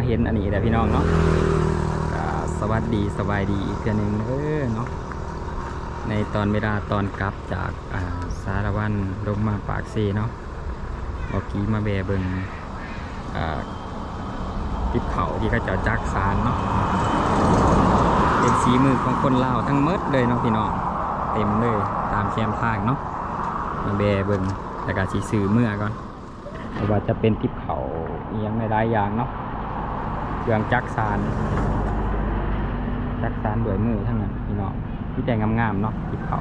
มาเห็นอันนี้แหละพี่น้องเนาะสวัสดีสบายดีอีกเทื่อหนึงเด้อเนาะในตอนเวลาตอนกลับจากาสารวันลงมาปากเซเนาะเมื่อกี้มาแบเบิงติบเขาที่เขาเจ้าจักสารเนาะเป็นสีมือของคนลาวทั้งหมดเลยเนาะพี่น้องเต็มเลยตามแคมทางเนาะมาแบเบิงแต่ก็สีซื้อเมื่อก่อนไม่ว่าจะเป็นทิปเขาเอียงในหลายอย่างเนาะ เครื่องจักสานจักสานด้วยมือทั้งนั้นพี่น้องที่แต่งงามๆเนาะทิปเขา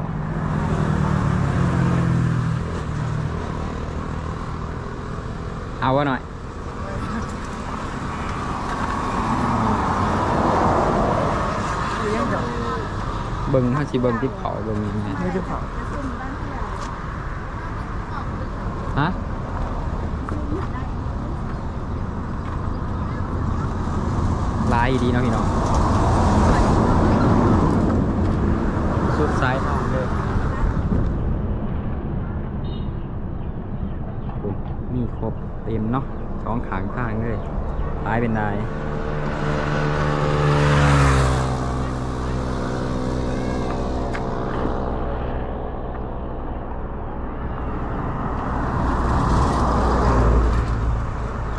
เอาวะหน่อยเบิ้งถ้าสิเบิ้งทิปเขาเบิ้งยังไง ไม่จะเผา ฮะลาย ดีเนาะพี่น้องสุดซ้ายทางเลยมีครบเต็มเนาะสองขางข้างเลยตายเป็นลาย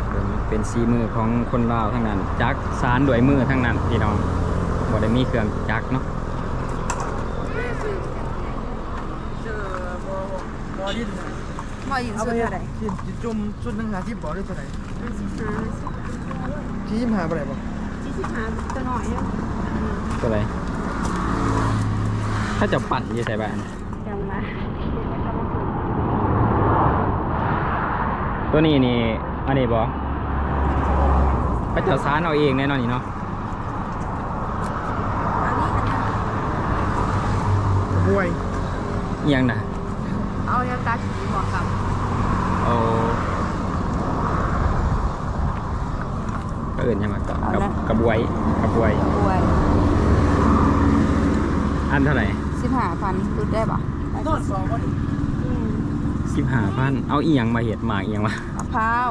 เบิ่งเป็น สีมือของคนลาวทั้งนั้น จักสารด้วยมือทั้งนั้นพี่น้องบ่ได้มีเครื่องจักรเนาะเจอบอบอดินมาอยู่เอาสุไปดเฮ็ดอะไรดินจิจุ่มชุดหนึงหาที่บ่อได้เท่าไหร่สิบห้าที่ยิ้มหาบ่ได้บ่สี่สิบห้าตัวหน่อยเนี่ยตัวอะไรถ้าจะปั่นอยี่ใส่บ้านจังมาตัวนี้นี่อันนี้บ อพระเจ้าสารเอาเองแน่นอนนี่เนาะอันนี้อันนี้บวยเอียงนะเอาเนี่ยตาสีหัวกับโอ้ก็เอื่นใช่ไหมกับกับกระบวยกระบวยบวยอันเท่าไหร่สิบห้าพันคือได้ปะต้นสองบ่ดิสิบห้าพันเอาเอียงมาเห็ดหมากเอียงมามะพร้าว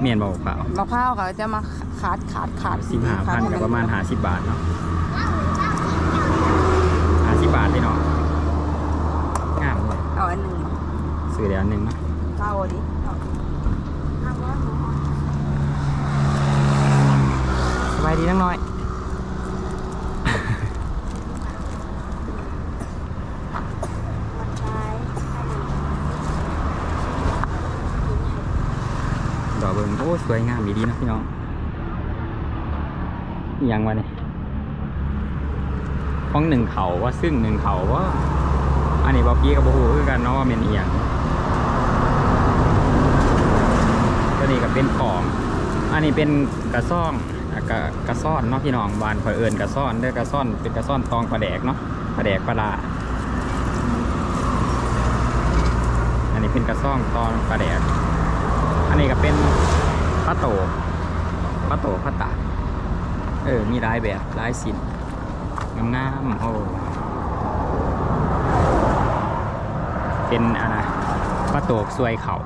เมียนบอกเปล่ามะพร้าวเขาจะมาขาดขาดขาดสิบห้าพันกับประมาณหาสิบบาทเนาะหาสิบบาทเลยเนาะงามเลยเอาอันหนึ่งซื้อเดี๋ยวอันหนึ่งเนาะเอาอันนี้เอาเอาร้อยหมูสบายดีนังน้อย มันใช้ ดอก เบิงโอ้สวยงามดีดีนะพี่น้องอิหยังวะเนี่ยของหนึ่งเขาว่าซึ่งหนึ่งเขาว่าอันนี้บอกี้กับโบฮูคือกันเนาะว่าเป็นเอียงตัวนี้ก็เป็นของ อันนี้เป็นกระซ่องกระกระซ่อนเนาะพี่น้องบานเผอิญกระซ่อนเด้อกระซ่อนเป็นกระซ่อนตองปลาแดกเนาะปลาแดกปลาลาอันนี้เป็นกระซ่องตองปลาแดก อันนี้ก็เป็นพระโตพระโตพระตาเออ มีลายแบบลายสินงามๆโอ้เป็นอันนะพระโตกสวยเขา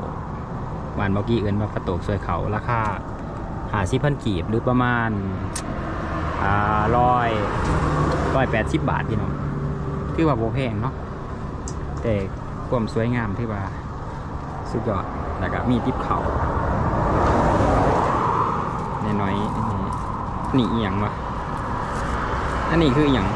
หวานเมื่อกี้เอินว่าพระโตกสวยเขาราคาหาสิพันกีบหรือประมาณอ่าร้อยร้อยแปดสิบบาทพี่น้องที่ว่าโบแพงเนาะแต่ความสวยงามที่ว่าสุดยอด แล้วก็มีทิปเขาในน้อยๆนี่นี่เอียงวะอันนี้คืออย่าง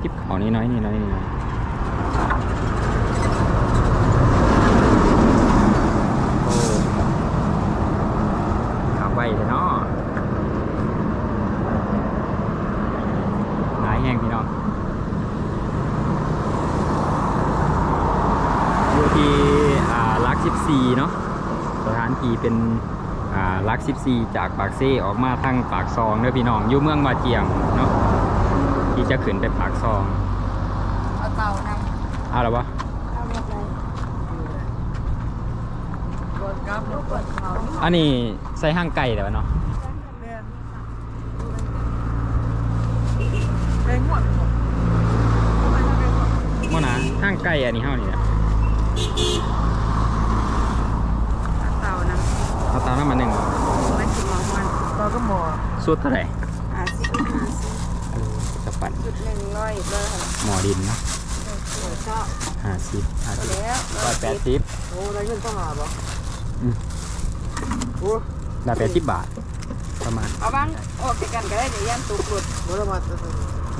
ทิปเขานี่น้อยนี่น้อยนี่น้อยโอ้ขับไวเลยเนาะหลายแห่งพี่น้อง อยู่ที่อ่าลัก14 เนาะสถานที่เป็นอ่า ลัก 14 จากปากเซ่ออกมาทางปากซองเด้อพี่น้องอยู่เมืองบาเจียงเนาะที่จะขึ้นไปปากซองเอาเตานำเอาละวะเอาหมดเลยบนกราฟลูกเปิดเขาอันนี้ใส่ห้างไก่แต่ว่าเนาะแม่นแม่งวดบ่ไม่ใช่แม่งวดมื่อนะห้างไก่อันนี้เท่านี้แหละ เต่าน้ เอาเตา น้ำมันหนึ่งำมันสิมองมันเราก็หมอสุดเท่าไหร่ห้าสิบห้าสิบเออจะปั่นจุดหนึ่งร้อยเลยค่ะหมอดินเนาะก็ห้าสิบห้าสิบแล้วร้อยแปดสิบโอ้ได้เงินต้องหาบ่อืมโอ้ร้อยแปดสิบบาทประมาณเอาบ้างออกจากกันก็ได้เดี๋ยวย่านตูกหลุดโหละมา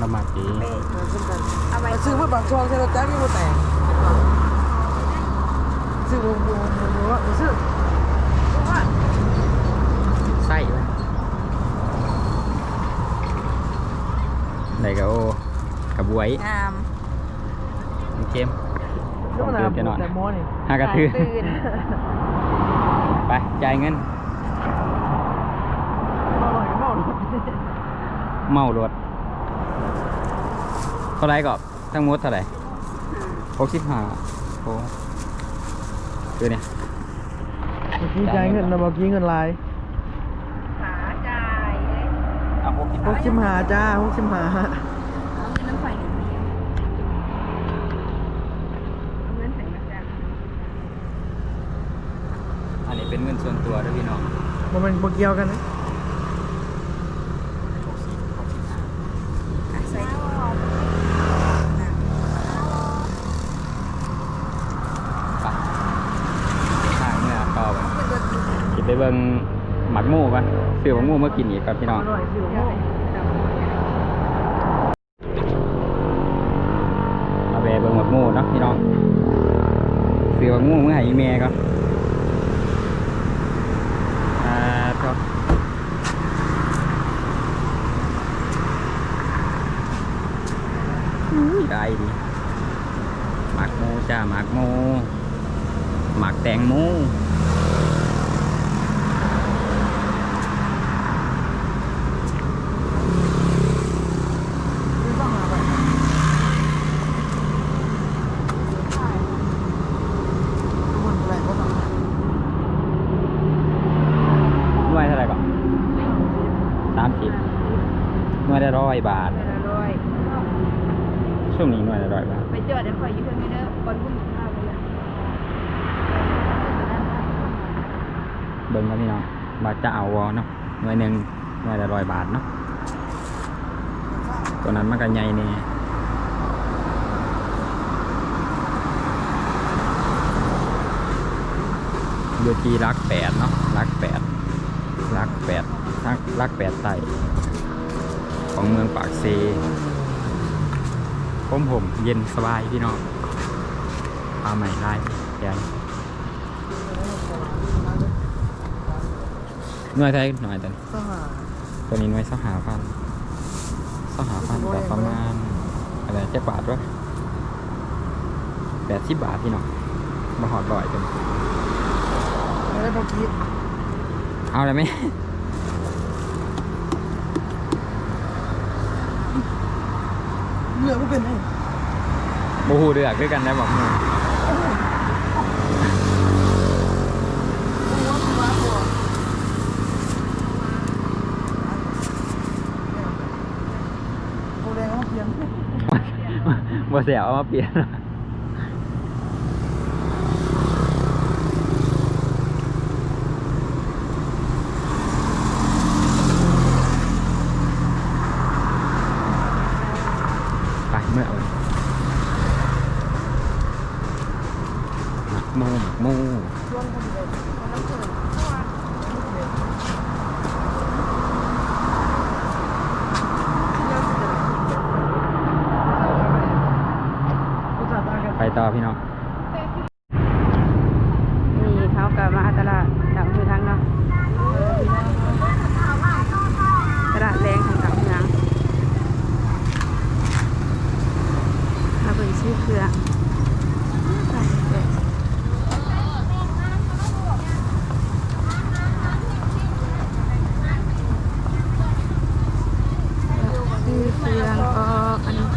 ประมาณนี้เป๊ะขึ้นกันเอาไว้ซื้อมาบางช่วงใช่รถจักรยังบ่แตกซื้อบ่บ่บ่บ่ว่าซื้อ ไส้ไหม ไหนก็โอ้กระบวยงามมันเกมแล้วมันตื่นจะนอนแต่หมอนี่หากระทือตื่นไปจ่ายเงินมาหน่อยก็เมาเมารถเท่าไหรก็ทั้งหมดเท่าไหร่หกสิบห้าโอ้คือเนี่ยเมื่อกี้จ่ายเงินนะเมื่อกี้เงินลาย ขาจ่ายเอ้ย เอา หกสิบหกสิบห้าจ้าหกสิบห้าเอาเงินน้ำไฟหนึ่งเดียวเอาเงินใส่มาจ้ะอันนี้เป็นเงินส่วนตัวด้วยพี่น้องบ่แมันบ่เกี่ยวกันนะหกสิบหกสิบห้าอะใส่ถุงน่ะไปทางเมื่อต่อไปขึ้นรถอยู่กินไปเบิ่งหมักหมูกัน ซื้อหมักหมูมากินอีกครับพี่น้องอร่อยสิเดี๋ยวให้ดำหมาแวะเบิ่งหมักหมูเนาะพี่น้องซื้อหมักหมูเมื่อไหร่แม่ก็อ่าก็อุ้ยได้ดีหมักหมูจ้าหมักหมูหมักแตงหมู มันแรงก็ต้อง หน่วยเท่าไหร่ก่อนสามสิบหน่วยละร้อยบาท เดี๋ยวเราร้อย ช่วงนี้หน่วยละร้อยบาท ไปจอดเดี๋ยวคอยอยู่เพื่อนไม่เด้อก่อนพุ่งข้าวไปเลย เบิ่งแล้วพี่น้องบาจะเอาวอเนาะหน่วยหนึ่งหน่วยละร้อยบาทเนาะตัวนั้นมันก็ใหญ่เนี่ยอยู่ที่รักแปดเนาะรักแปดรักแปดรักรักแปดไต่ของเมืองปากเซผมผมเย็นสบายพี่น้องปลาใหม่ลายแกน หน่วยไทยหน่วยตันสหาตัวนี้หน่วยสหพันธ์สหพันธ์แบบประมาณอะไรเจ็ดบาทวะแปดสิบบาทพี่น้องมาหอดบ่อยจังไม่ได้พอคิดเอาเลยไหมเหลือก็เป็นไอ้บูฮูเดือกด้วยกันได้บอกมือโคแดงเอามาเปลี่ยน บ่เสียเอามาเปลี่ยน ไปเมื่อเอาหมักหมูหมักหมู ช่วงคนเดียว น้ำผึ้ง ผู้จัดการกัน ไปต่อพี่น้อง นี่ เขากับมาตลาดดังคือทั้งเนาะตลาดแรงของสาวเมืองมาเบิ่งชื่อเครือชื่อเครื่องก็อันนี้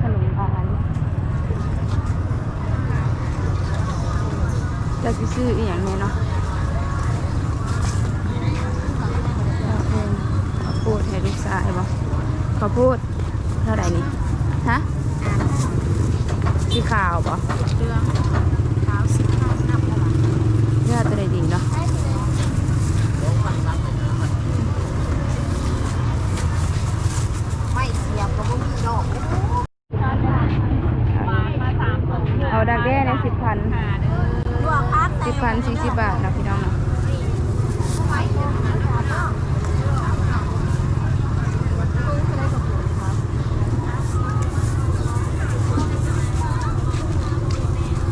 ขนมหวานจะสิซื้ออีกอย่างแน่เนาะ ได้บ่ข้าวโพดเท่าไหร่นี่ ฮะสีขาวบ่เรื่องขาวสิบห้านับแล้วล่ะ เนื้อตัวใดดีเนาะ ไม่เสียบก็บ่มีดอก เอาดักแด้ในสิบพัน ลวกพัก สิบพันสี่สิบบาทเนาะพี่น้องเนาะ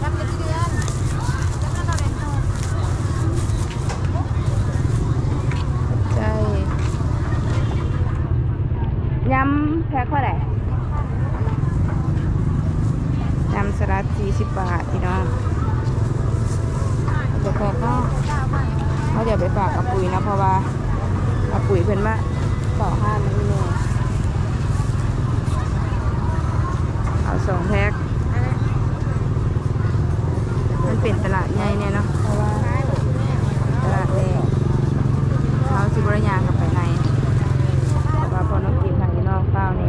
รับเป็นเดือนแล้วก็เราเรียนต่อ ใช่ยำแพ็คเท่าไหร่ยำสลัดสี่สิบบาทพี่น้องเดี๋ยวพอก็เขาเดี๋ยวไปฝากอปุ๋ยนะเพราะว่าอปุ๋ยเพิ่นมาต่อห้ามันนี่เน่เอาสองแพ็คมันเป็นตลาดใหญ่เนี่ยเนาะเพราะว่าตลาดแรก เขาสิบริยางกลับไปในแต่ว่าพอน้องกินทางนอกเฝ้านี่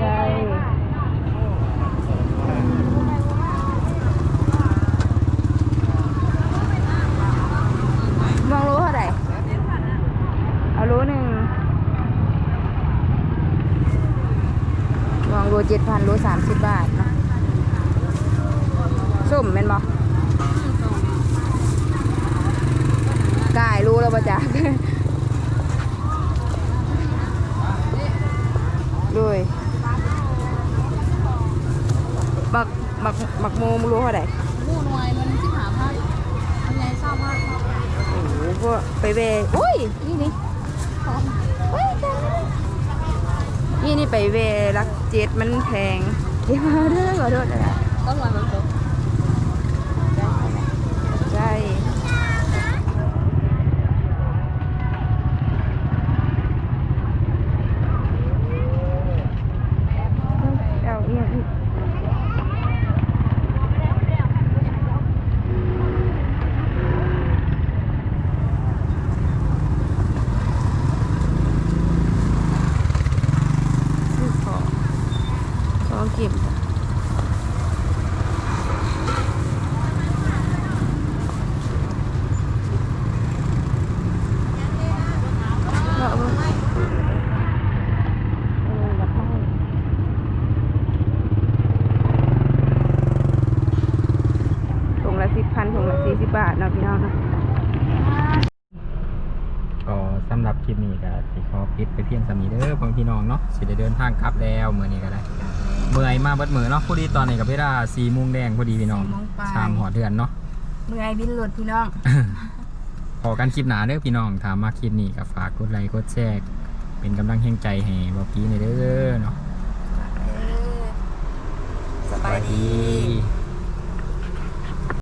ใช่มองรู้เท่าไหร่เอารู้หนึ่งมองรู้เจ็ดพันรู้สามสิบบาทเนาะส้มเป็นบ่ กายรู้แล้วปะจ๊ะด้วยบักบักบักโมมรู้เท่าไหร่หมู่หน่วยมันสิบหาพันมันใหญ่เศร้ามากโอ้โหพวกไปเวอุ้ยนี่นี่เฮ้ยจังเลยนี่นี่ไปเวรักเจ็ดมันแพงเดี๋ยวมาเด้อขอโทษนะต้นวันมันตก ใช่เอาเอียงอีก ซื้อของของเก็บจ้ะเราเอาไว้เออรับให้ถุงละสิบพันถุงละสี่ สิบบาทเนาะพี่น้องเนาะก็สำหรับคลิปนี้ก็สิขอปิดไปเพียงสำนี้เด้อพ่อพี่น้องเนาะสิได้เดินทางกลับแล้วมื้อนี้ก็ได้ เมื่อยมาเบิดมื้อเนาะพอดีตอนนี้กับเวลา4โมงแดงพอดีพี่น้องชามหอดเดือนเนาะ เมื่อยบินหลุดพี่น้อง พอกันคลิปหนาเด้อพี่น้องถามมาคลิปนี้ก็ฝากกดไลค์กดแชร์เป็นกำลังแห่งใจให้บอกกี้ในอยเด้อเนาะสบายดี ดี